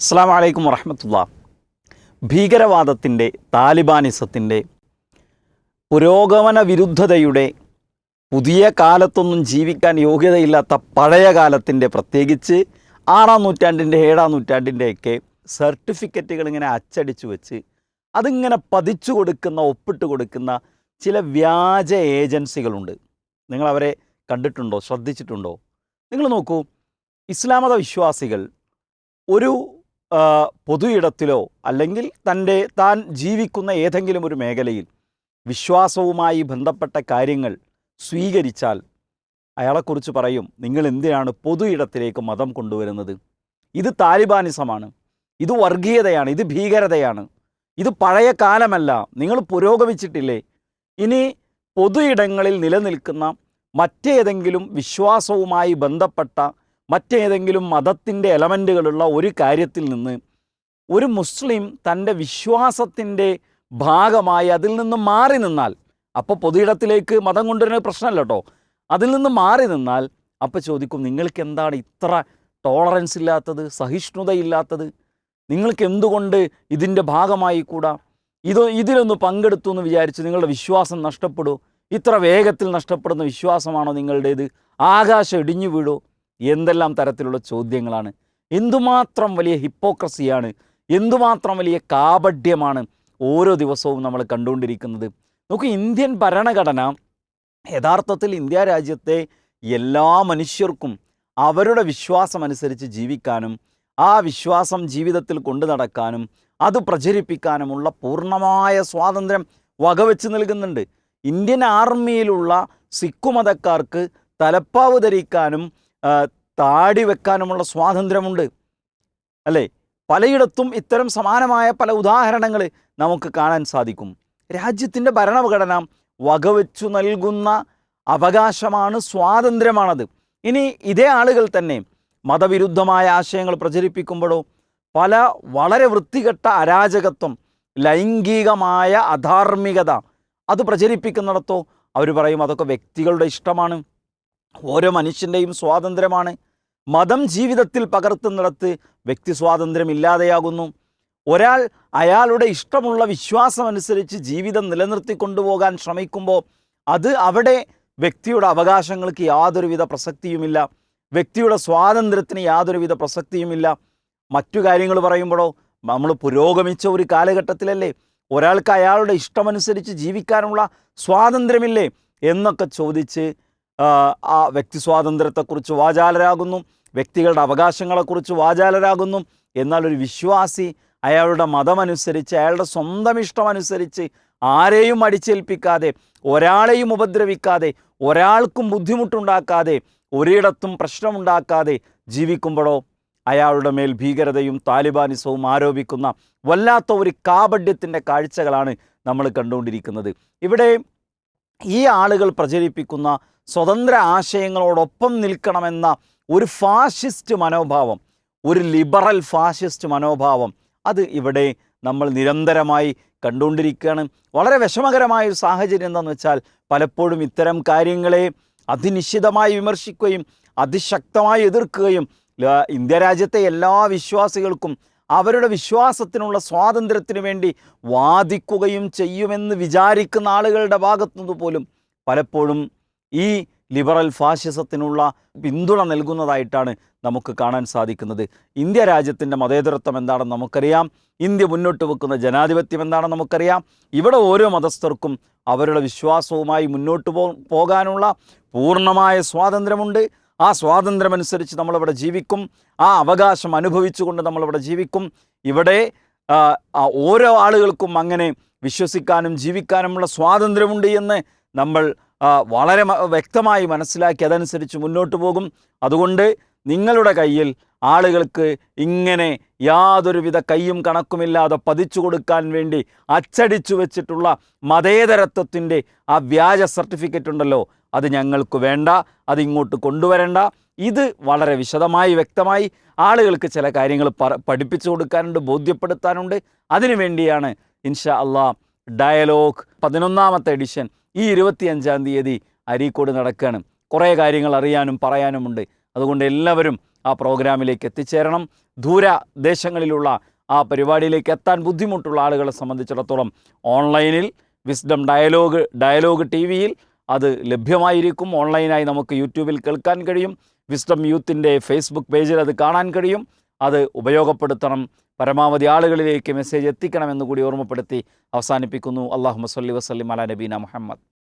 അസ്സാം വലൈക്കും വറഹമത്തുള്ള. ഭീകരവാദത്തിന്റെ താലിബാനിസത്തിന്റെ പുരോഗമന വിരുദ്ധതയുടെ പുതിയ കാലത്തൊന്നും ജീവിക്കാൻ യോഗ്യതയില്ലാത്ത പഴയ കാലത്തിന്റെ പ്രത്യേകിച്ച് ആറാം നൂറ്റാണ്ടിന്റെ ഏഴാം നൂറ്റാണ്ടിന്റെയൊക്കെ സർട്ടിഫിക്കറ്റുകൾ ഇങ്ങനെ അച്ചടിച്ചു വെച്ച് അതിങ്ങനെ പതിച്ചു കൊടുക്കുന്ന ഒപ്പിട്ട് കൊടുക്കുന്ന ചില വ്യാജ ഏജൻസികളുണ്ട്. നിങ്ങൾ അവരെ കണ്ടിട്ടുണ്ടോ? ശ്രദ്ധിച്ചിട്ടുണ്ടോ? നിങ്ങൾ നോക്കൂ ഇസ്ലാമത വിശ്വാസികൾ ഒരു പൊതു ഇടത്തിലോ അല്ലെങ്കിൽ തന്റെ താൻ ജീവിക്കുന്ന ഏതെങ്കിലും ഒരു മേഖലയിൽ വിശ്വാസവുമായി ബന്ധപ്പെട്ട കാര്യങ്ങൾ സ്വീകരിച്ചാൽ അയാളെക്കുറിച്ച് പറയും നിങ്ങൾ എന്തിനാണ് പൊതു ഇടത്തിലേക്ക് മതം കൊണ്ടുവരുന്നത്? ഇത് താലിബാനിസമാണ്. ഇത് വർഗീയതയാണ്. ഇത് ഭീകരതയാണ്. ഇത് പഴയ കാലമല്ല. നിങ്ങൾ പുരോഗമിച്ചിട്ടില്ലേ? ഇനി പൊതു ഇടങ്ങളിൽ നിലനിൽക്കുന്ന മറ്റേതെങ്കിലും വിശ്വാസവുമായി ബന്ധപ്പെട്ട മറ്റേതെങ്കിലും മതത്തിന്റെ എലമെന്റുകളുള്ള ഒരു കാര്യത്തിൽ നിന്ന് ഒരു മുസ്ലിം തന്റെ വിശ്വാസത്തിന്റെ ഭാഗമായി അതിൽ നിന്ന് മാറി നിന്നാൽ അപ്പോൾ പൊതുയിടത്തിലേക്ക് മതം കൊണ്ടുവരുന്ന പ്രശ്നമല്ല കേട്ടോ അതിൽ നിന്ന് മാറി നിന്നാൽ അപ്പോൾ ചോദിക്കും നിങ്ങൾക്ക് എന്താണ് ഇത്ര ടോളറൻസ് ഇല്ലാത്തത് സഹിഷ്ണുതയില്ലാത്തത്? നിങ്ങൾക്ക് എന്തുകൊണ്ട് ഇതിന്റെ ഭാഗമായി കൂടാ? ഇത് ഇതിലൊന്ന് പങ്കെടുത്തു എന്ന് വിചാരിച്ച് നിങ്ങളുടെ വിശ്വാസം നഷ്ടപ്പെടൂ ഇത്ര വേഗത്തിൽ നഷ്ടപ്പെടുന്ന വിശ്വാസമാണോ നിങ്ങളുടേത്? ആകാശം ഇടിഞ്ഞു വീഴോ? എന്തെല്ലാം തരത്തിലുള്ള ചോദ്യങ്ങളാണ്? എന്തുമാത്രം വലിയ ഹിപ്പോക്രസിയാണ്? എന്തുമാത്രം വലിയ കാപഢ്യമാണ് ഓരോ ദിവസവും നമ്മൾ കണ്ടുകൊണ്ടിരിക്കുന്നത്? നോക്കൂ ഇന്ത്യൻ ഭരണഘടന യഥാർത്ഥത്തിൽ ഇന്ത്യ രാജ്യത്തെ എല്ലാ മനുഷ്യർക്കും അവരുടെ വിശ്വാസം അനുസരിച്ച് ജീവിക്കാനും ആ വിശ്വാസം ജീവിതത്തിൽ കൊണ്ടു നടക്കാനും അത് പ്രചരിപ്പിക്കാനുമുള്ള പൂർണമായ സ്വാതന്ത്ര്യം വകവെച്ച് നൽകുന്നുണ്ട്. ഇന്ത്യൻ ആർമിയിലുള്ള സിഖ് മതക്കാർക്ക് തലപ്പാവ് ധരിക്കാനും താടി വെക്കാനുമുള്ള സ്വാതന്ത്ര്യമുണ്ട്. അല്ലേ? പലയിടത്തും ഇത്തരം സമാനമായ പല ഉദാഹരണങ്ങൾ നമുക്ക് കാണാൻ സാധിക്കും. രാജ്യത്തിന്റെ ഭരണഘടന വകവെച്ചു നൽകുന്ന അവകാശമാണ് സ്വാതന്ത്ര്യമാണത്. ഇനി ഇതേ ആളുകൾ തന്നെ മതവിരുദ്ധമായ ആശയങ്ങൾ പ്രചരിപ്പിക്കുമ്പോഴോ പല വളരെ വൃത്തികെട്ട അരാജകത്വം ലൈംഗികമായ അധാർമികത അത് പ്രചരിപ്പിക്കുന്നിടത്തോ അവർ പറയും അതൊക്കെ വ്യക്തികളുടെ ഇഷ്ടമാണ്. ഓരോ മനുഷ്യന്റെയും സ്വാതന്ത്ര്യമാണ്. മതം ജീവിതത്തിൽ പകർത്തുന്നിടത്ത് വ്യക്തി സ്വാതന്ത്ര്യം ഇല്ലാതെയാകുന്നു ഒരാൾ അയാളുടെ ഇഷ്ടമുള്ള വിശ്വാസമനുസരിച്ച് ജീവിതം നിലനിർത്തി കൊണ്ടുപോകാൻ ശ്രമിക്കുമ്പോൾ അത് അവിടെ വ്യക്തിയുടെ അവകാശങ്ങൾക്ക് യാതൊരുവിധ പ്രസക്തിയുമില്ല. വ്യക്തിയുടെ സ്വാതന്ത്ര്യത്തിന് യാതൊരുവിധ പ്രസക്തിയുമില്ല. മറ്റു കാര്യങ്ങൾ പറയുമ്പോഴോ നമ്മൾ പുരോഗമിച്ച ഒരു കാലഘട്ടത്തിലല്ലേ? ഒരാൾക്ക് അയാളുടെ ഇഷ്ടമനുസരിച്ച് ജീവിക്കാനുള്ള സ്വാതന്ത്ര്യമില്ലേ? എന്നൊക്കെ ചോദിച്ച് ആ, വ്യക്തി സ്വാതന്ത്ര്യത്തെക്കുറിച്ച് വാചാലരാകുന്നു വ്യക്തികളുടെ അവകാശങ്ങളെക്കുറിച്ച് വാചാലരാകുന്നു. എന്നാൽ ഒരു വിശ്വാസി അയാളുടെ മതമനുസരിച്ച് അയാളുടെ സ്വന്തം ഇഷ്ടമനുസരിച്ച് ആരെയും അടിച്ചേൽപ്പിക്കാതെ ഒരാളെയും ഉപദ്രവിക്കാതെ ഒരാൾക്കും ബുദ്ധിമുട്ടുണ്ടാക്കാതെ ഒരിടത്തും പ്രശ്നമുണ്ടാക്കാതെ ജീവിക്കുമ്പോഴോ അയാളുടെ മേൽ ഭീകരതയും താലിബാനിസവും ആരോപിക്കുന്ന വല്ലാത്ത ഒരു കാപഡ്യത്തിന്റെ കാഴ്ചകളാണ് നമ്മൾ കണ്ടുകൊണ്ടിരിക്കുന്നത്. ഇവിടെ ഈ ആളുകൾ പ്രചരിപ്പിക്കുന്ന സ്വതന്ത്ര ആശയങ്ങളോടൊപ്പം നിൽക്കണമെന്ന ഒരു ഫാഷിസ്റ്റ് മനോഭാവം ഒരു ലിബറൽ ഫാഷിസ്റ്റ് മനോഭാവം അത് ഇവിടെ നമ്മൾ നിരന്തരമായി കണ്ടുകൊണ്ടിരിക്കുകയാണ്. വളരെ വിഷമകരമായ ഒരു സാഹചര്യം എന്താണെന്ന് വെച്ചാൽ പലപ്പോഴും ഇത്തരം കാര്യങ്ങളെ അതിനിശ്ചിതമായി വിമർശിക്കുകയും അതിശക്തമായി എതിർക്കുകയും ഇന്ത്യ രാജ്യത്തെ എല്ലാ വിശ്വാസികൾക്കും അവരുടെ വിശ്വാസത്തിനുള്ള സ്വാതന്ത്ര്യത്തിനു വേണ്ടി വാദിക്കുകയും ചെയ്യുമെന്ന് വിചാരിക്കുന്ന ആളുകളുടെ ഭാഗത്തുനിന്ന് പോലും പലപ്പോഴും ഈ ലിബറൽ ഫാഷിസത്തിനുള്ള പിന്തുണ നൽകുന്നതായിട്ടാണ് നമുക്ക് കാണാൻ സാധിക്കുന്നത്. ഇന്ത്യ രാജ്യത്തിന്റെ മതേതരത്വം എന്താണെന്ന് നമുക്കറിയാം. ഇന്ത്യ മുന്നോട്ട് വെക്കുന്ന ജനാധിപത്യം എന്താണെന്ന് നമുക്കറിയാം. ഇവിടെ ഓരോ മതസ്ഥർക്കും അവരുടെ വിശ്വാസവുമായി മുന്നോട്ട് പോകാനുള്ള പൂർണമായ സ്വാതന്ത്ര്യമുണ്ട്. ആ സ്വാതന്ത്ര്യമനുസരിച്ച് നമ്മളിവിടെ ജീവിക്കും. ആ അവകാശം അനുഭവിച്ചുകൊണ്ട് നമ്മളിവിടെ ജീവിക്കും. ഇവിടെ ഓരോ ആളുകൾക്കും അങ്ങനെ വിശ്വസിക്കാനും ജീവിക്കാനുമുള്ള സ്വാതന്ത്ര്യമുണ്ട് എന്ന് നമ്മൾ വളരെ വ്യക്തമായി മനസ്സിലാക്കി അതനുസരിച്ച് മുന്നോട്ട് പോകും. അതുകൊണ്ട് നിങ്ങളുടെ കയ്യിൽ ആളുകൾക്ക് ഇങ്ങനെ യാതൊരുവിധ കയ്യും കണക്കുമില്ലാതെ പതിച്ചു കൊടുക്കാൻ വേണ്ടി അച്ചടിച്ചു വെച്ചിട്ടുള്ള മതേതരത്വത്തിന്റെ ആ വ്യാജ സർട്ടിഫിക്കറ്റ് ഉണ്ടല്ലോ അത് ഞങ്ങൾക്ക് വേണ്ട അത് ഇങ്ങോട്ട് കൊണ്ടുവരേണ്ട. ഇത് വളരെ വിശദമായി വ്യക്തമായി ആളുകൾക്ക് ചില കാര്യങ്ങൾ പഠിപ്പിച്ചു കൊടുക്കാനുണ്ട് ബോധ്യപ്പെടുത്താനുണ്ട്. അതിനു വേണ്ടിയാണ് ഇൻഷാ അള്ളാ ഡയലോഗ് പതിനൊന്നാമത്തെ എഡിഷൻ ഈ ഇരുപത്തിയഞ്ചാം തീയതി അരീക്കോട് നടക്കുകയാണ്. കുറേ കാര്യങ്ങൾ അറിയാനും പറയാനുമുണ്ട് അതുകൊണ്ട് എല്ലാവരും ആ പ്രോഗ്രാമിലേക്ക് എത്തിച്ചേരണം. ദൂരദേശങ്ങളിലുള്ള ആ പരിപാടിയിലേക്ക് എത്താൻ ബുദ്ധിമുട്ടുള്ള ആളുകളെ സംബന്ധിച്ചിടത്തോളം ഓൺലൈനിൽ വിസ്ഡം ഡയലോഗ് ഡയലോഗ് ടി വിയിൽ അത് ലഭ്യമായിരിക്കും. ഓൺലൈനായി നമുക്ക് യൂട്യൂബിൽ കേൾക്കാൻ കഴിയും. വിസ്ഡം യൂത്തിന്റെ ഫേസ്ബുക്ക് പേജിൽ അത് കാണാൻ കഴിയും. അത് ഉപയോഗപ്പെടുത്തണം. പരമാവധി ആളുകളിലേക്ക് മെസ്സേജ് എത്തിക്കണമെന്ന് കൂടി ഓർമ്മപ്പെടുത്തി അവസാനിപ്പിക്കുന്നു. അള്ളാഹു മസ്ലി വസ്ലിം അല നബീന മുഹമ്മദ്.